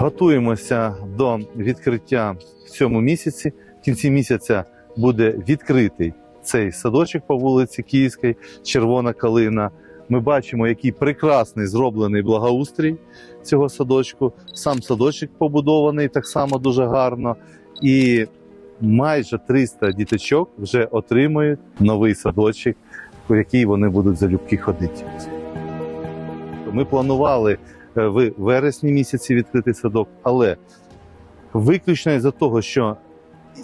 Готуємося до відкриття в цьому місяці. В кінці місяця буде відкритий цей садочок по вулиці Київській, Червона Калина. Ми бачимо, який прекрасний зроблений благоустрій цього садочку. Сам садочок побудований так само дуже гарно. І майже 300 діточок вже отримують новий садочок, у який вони будуть залюбки ходити. Ми планували в вересні місяці відкрити садок, але виключно із-за того, що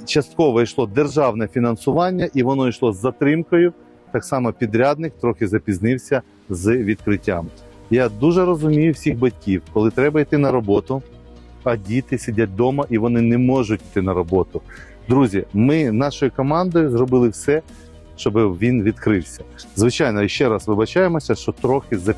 частково йшло державне фінансування, і воно йшло з затримкою. Так само підрядник трохи запізнився з відкриттям. Я дуже розумію всіх батьків, коли треба йти на роботу, а діти сидять вдома і вони не можуть йти на роботу. Друзі, ми нашою командою зробили все, щоб він відкрився. Звичайно, ще раз вибачаємося, що трохи з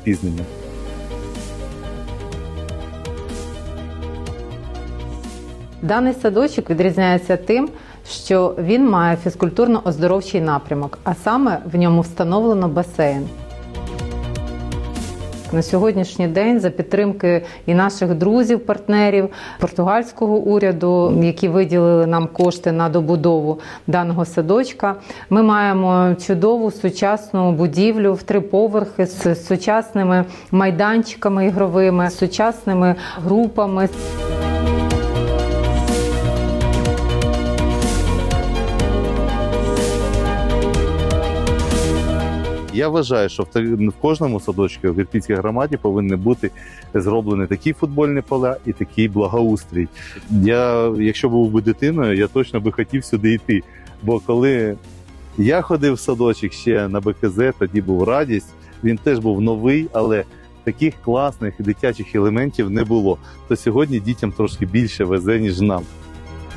Даний садочок відрізняється тим, що він має фізкультурно-оздоровчий напрямок, а саме в ньому встановлено басейн. На сьогоднішній день за підтримки і наших друзів, партнерів португальського уряду, які виділили нам кошти на добудову даного садочка, ми маємо чудову сучасну будівлю в три поверхи з сучасними майданчиками ігровими, з сучасними групами. Я вважаю, що в кожному садочку в Ірпінській громаді повинні бути зроблені такі футбольні поля і такий благоустрій. Я, якщо був би дитиною, я точно би хотів сюди йти. Бо коли я ходив в садочок ще на БКЗ, тоді був радість. Він теж був новий, але таких класних дитячих елементів не було. То сьогодні дітям трошки більше везе, ніж нам.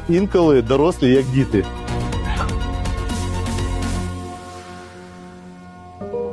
Інколи дорослі як діти. Thank you.